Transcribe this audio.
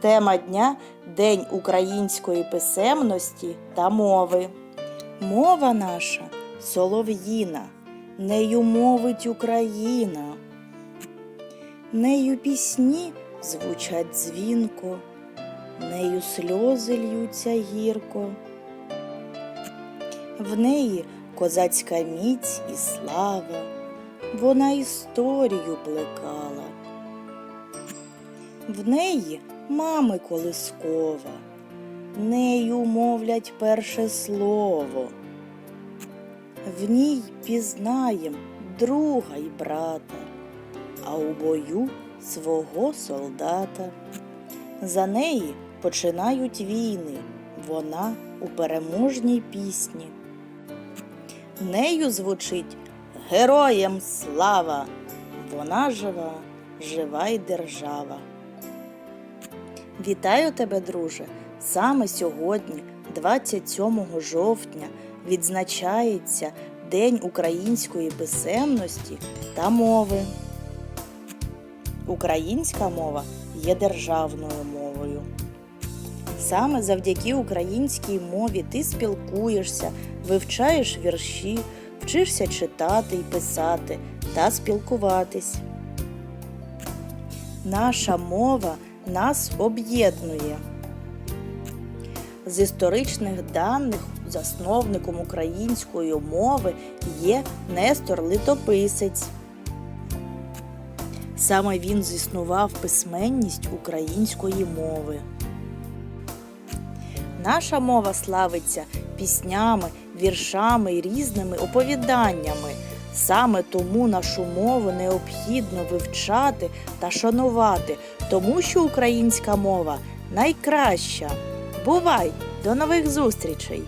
Тема дня День української писемності та мови. Мова наша солов'їна, нею мовить Україна. Нею пісні звучать дзвінко, нею сльози льються гірко. В неї козацька міць і слава, вона історію плекала. В неї мами колискова, нею мовлять перше слово. В ній пізнаєм друга й брата, а у бою свого солдата. За неї починають війни, вона у переможній пісні. Нею звучить Героям слава! Вона жива, жива й держава. Вітаю тебе, друже! Саме сьогодні, 27 жовтня, відзначається День української писемності та мови. Українська мова є державною мовою. Саме завдяки українській мові ти спілкуєшся, вивчаєш вірші, вчишся читати і писати та спілкуватись. Наша мова нас об'єднує. З історичних даних засновником української мови є Нестор Литописець. Саме він зіснував письменність української мови. Наша мова славиться піснями, віршами і різними оповіданнями. Саме тому нашу мову необхідно вивчати та шанувати, тому що українська мова найкраща. Бувай! До нових зустрічей!